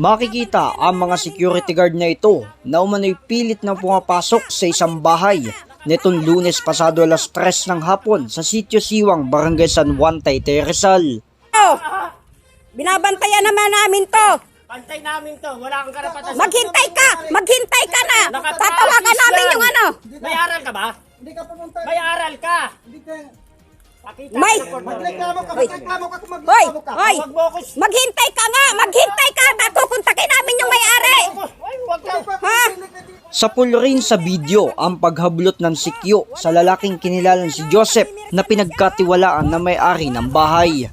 Makikita ang mga security guard na ito na umano'y pilit na pumapasok sa isang bahay nitong lunes pasado alas 3 ng hapon sa sitio Siwang, Barangay San Juan, Taytay Rizal. Oh, binabantayan naman namin to. Pantay namin to, wala kang karapatan. Maghintay ka! Maghintay ka na! Tatawagan namin yan. yung ano! May aral ka ba? Hindi ka pumunta. May aral ka. Hindi ka. Pakita May- Magreklamo ka, magreklamo ka kung magreklamo ka. Hoy! Maghintay ka nga! Maghintay ka! Takukuntakin namin yung may-ari! Ay, huwag ka. Ha? Sa pool rin sa video ang paghablot ng sikyo sa lalaking kinilalan si Joseph na pinagkatiwalaan na may-ari ng bahay.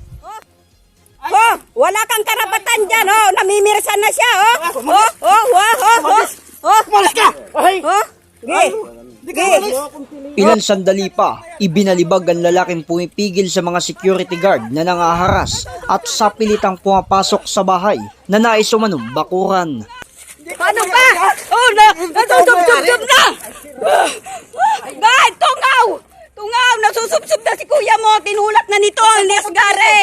Oh, wala kang karapatan dyan, oh! Namimirsan na siya, oh! Oh, oh, oh, oh, oh! Oh, Malas ka! Ay! oh! Ilan sandali pa, ibinalibag ang lalaking pumipigil sa mga security guard na nangaharas at sa pilitang pumapasok sa bahay na nais umanong bakuran. Paano ba? Oh, na! Nasusubsub na! Gad! Tungaw! Tungaw! Nasusubsub na si kuya mo! Tinulak na nito ang nesgare!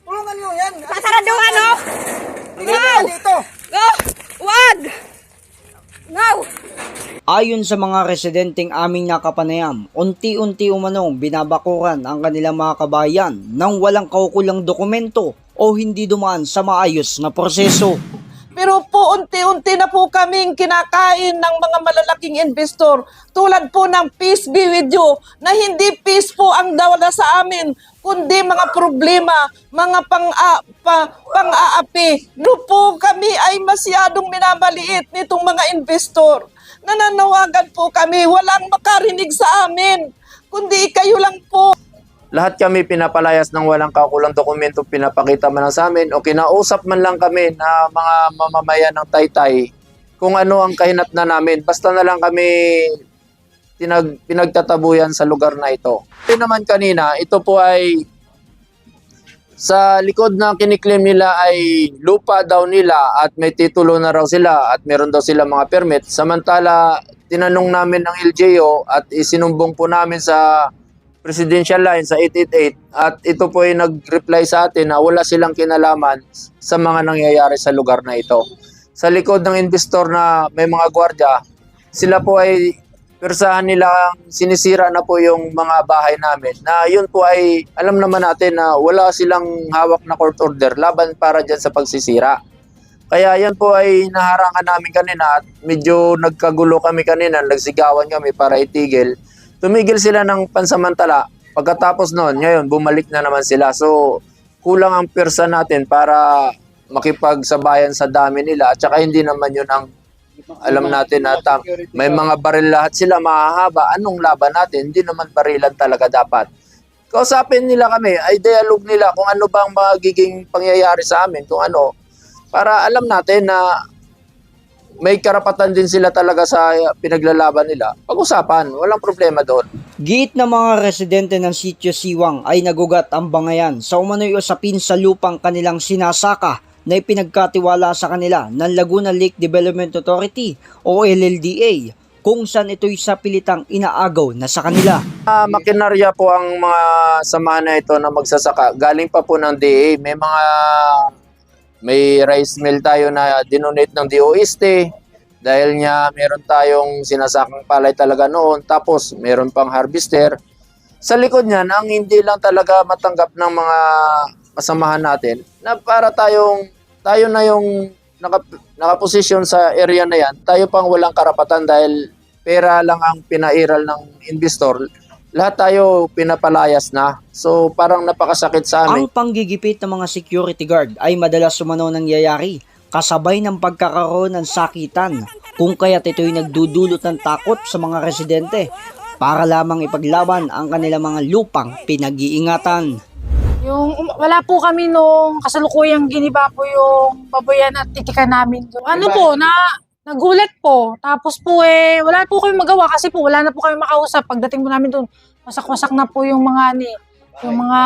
Tulungan nyo yan. Pasaraduhan, oh! Tingnan Ngaw! mo dito. Oh! Wag! Ngaw! Ayon sa mga residenteng aming nakapanayam, unti-unti umanong binabakuran ang kanilang mga kabayan nang walang kaukulang dokumento o hindi dumaan sa maayos na proseso. Pero po unti-unti na po kaming kinakain ng mga malalaking investor tulad po ng peace be with you na hindi peace po ang dawala sa amin kundi mga problema, mga pang pa, pang-aapi. No po kami ay masyadong minamaliit nitong mga investor. Nananawagan po kami, walang makarinig sa amin, kundi kayo lang po. Lahat kami pinapalayas ng walang kakulang dokumento, pinapakita man lang sa amin o kinausap man lang kami na mga mamamayan ng Taytay kung ano ang kahinat na namin. Basta na lang kami tinag, pinagtatabuyan sa lugar na ito. Ito naman kanina, ito po ay sa likod na kiniklaim nila ay lupa daw nila at may titulo na raw sila at meron daw sila mga permit. Samantala, tinanong namin ng LGO at isinumbong po namin sa presidential line sa 888 at ito po ay nag-reply sa atin na wala silang kinalaman sa mga nangyayari sa lugar na ito. Sa likod ng investor na may mga gwardya, sila po ay persahan nila sinisira na po yung mga bahay namin na yun po ay alam naman natin na wala silang hawak na court order laban para dyan sa pagsisira. Kaya yan po ay naharangan namin kanina at medyo nagkagulo kami kanina, nagsigawan kami para itigil. Tumigil sila ng pansamantala. Pagkatapos noon, ngayon, bumalik na naman sila. So, kulang ang persa natin para makipagsabayan sa dami nila. At saka hindi naman yun ang alam natin na tam- may mga baril lahat sila mahahaba. Anong laban natin? Hindi naman barilan talaga dapat. Kausapin nila kami, ay dialogue nila kung ano bang magiging pangyayari sa amin, kung ano, para alam natin na may karapatan din sila talaga sa pinaglalaban nila. Pag-usapan, walang problema doon. Giit na mga residente ng sitio Siwang ay nagugat ang bangayan sa umano'y usapin sa lupang kanilang sinasaka na ipinagkatiwala sa kanila ng Laguna Lake Development Authority o LLDA kung saan ito'y sa pilitang inaagaw na sa kanila. Uh, makinarya po ang mga samahan na ito na magsasaka. Galing pa po ng DA. May mga may rice mill tayo na dinonate ng DOST dahil niya meron tayong sinasakang palay talaga noon tapos meron pang harvester. Sa likod niyan, ang hindi lang talaga matanggap ng mga kasamahan natin na para tayong tayo na yung naka, nakaposisyon sa area na yan, tayo pang walang karapatan dahil pera lang ang pinairal ng investor lahat tayo pinapalayas na. So parang napakasakit sa amin. Ang panggigipit ng mga security guard ay madalas sumano nangyayari kasabay ng pagkakaroon ng sakitan kung kaya't ito'y nagdudulot ng takot sa mga residente para lamang ipaglaban ang kanilang mga lupang pinag-iingatan. Yung um, wala po kami nung kasalukuyang giniba po yung baboyan at titikan namin. Ano po, na nagulat po. Tapos po eh, wala po kami magawa kasi po wala na po kami makausap. Pagdating po namin doon, wasak-wasak na po yung mga ni, yung mga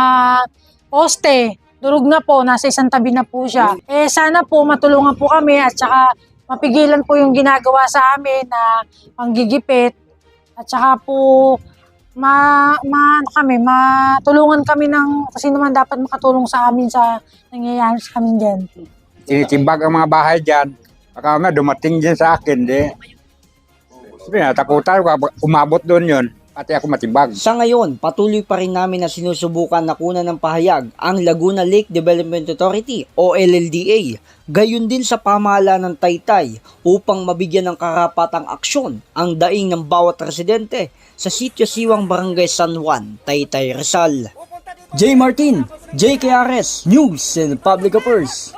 poste. Durog na po, nasa isang tabi na po siya. Eh sana po matulungan po kami at saka mapigilan po yung ginagawa sa amin na panggigipit. At saka po ma, ma ano kami, matulungan kami ng kung sino man dapat makatulong sa amin sa nangyayari sa amin dyan. tinitimbag ang mga bahay dyan. Baka nga dumating din sa akin, di. Sabi na, takutan ko, umabot doon yun. Pati ako matibag. Sa ngayon, patuloy pa rin namin na sinusubukan na kunan ng pahayag ang Laguna Lake Development Authority o LLDA. Gayon din sa pamahala ng Taytay upang mabigyan ng karapatang aksyon ang daing ng bawat residente sa sitio Siwang Barangay San Juan, Taytay Rizal. J. Martin, JKRS, News and Public Affairs.